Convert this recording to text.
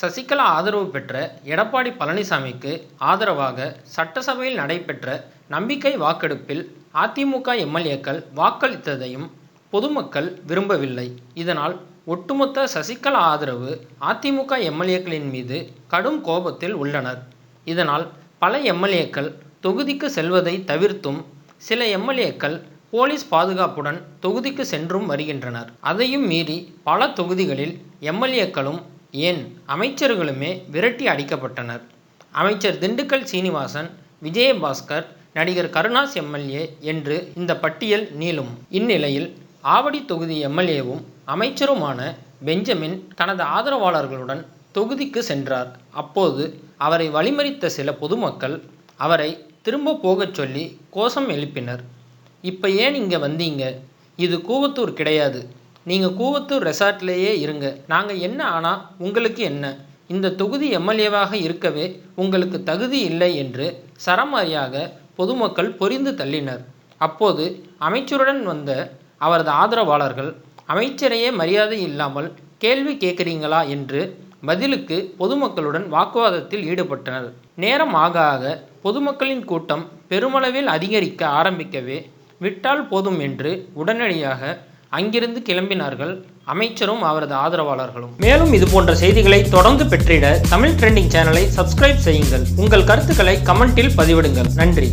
சசிகலா ஆதரவு பெற்ற எடப்பாடி பழனிசாமிக்கு ஆதரவாக சட்டசபையில் நடைபெற்ற நம்பிக்கை வாக்கெடுப்பில் அதிமுக எம்எல்ஏக்கள் வாக்களித்ததையும் பொதுமக்கள் விரும்பவில்லை. இதனால் ஒட்டுமொத்த சசிகலா ஆதரவு அதிமுக எம்எல்ஏக்களின் மீது கடும் கோபத்தில் உள்ளனர். இதனால் பல எம்எல்ஏக்கள் தொகுதிக்கு செல்வதை தவிர்த்தும் சில எம்எல்ஏக்கள் போலீஸ் பாதுகாப்புடன் தொகுதிக்கு சென்றும் வருகின்றனர். அதையும் மீறி பல தொகுதிகளில் எம்எல்ஏக்களும் ஏன் அமைச்சர்களுமே விரட்டி அடிக்கப்பட்டனர். அமைச்சர் திண்டுக்கல் சீனிவாசன் விஜயபாஸ்கர் நடிகர் கருணாஸ் எம்எல்ஏ என்று இந்த பட்டியல் நீளும். இந்நிலையில் ஆவடி தொகுதி எம்எல்ஏவும் அமைச்சருமான பெஞ்சமின் தனது ஆதரவாளர்களுடன் தொகுதிக்கு சென்றார். அப்போது அவரை வழிமறித்த சில பொதுமக்கள் அவரை திரும்ப போகச் சொல்லி கோஷம் எழுப்பினர். இப்போ ஏன் இங்கே வந்தீங்க? இது கூவத்தூர் கிடையாது. நீங்கள் கூவத்தூர் ரெசார்ட்லேயே இருங்க. நாங்கள் என்ன ஆனால் உங்களுக்கு என்ன? இந்த தொகுதி எம்எல்ஏவாக இருக்கவே உங்களுக்கு தகுதி இல்லை என்று சரமாரியாக பொதுமக்கள் பொரிந்து தள்ளினர். அப்போது அமைச்சருடன் வந்த அவரது ஆதரவாளர்கள் அமைச்சரையே மரியாதை இல்லாமல் கேள்வி கேட்குறீங்களா? என்று பதிலுக்கு பொதுமக்களுடன் வாக்குவாதத்தில் ஈடுபட்டனர். நேரம் ஆக ஆக பொதுமக்களின் கூட்டம் பெருமளவில் அதிகரிக்க ஆரம்பிக்கவே விட்டால் போதும் என்று உடனடியாக அங்கிருந்து கிளம்பினார்கள். அமைச்சரும் அவரது ஆதரவாளர்களும். மேலும் இது போன்ற செய்திகளை தொடர்ந்து பெற்றிட தமிழ் ட்ரெண்டிங் சேனலை சப்ஸ்கிரைப் செய்யுங்கள். உங்கள் கருத்துக்களை கமெண்டில் பதிவிடுங்கள். நன்றி.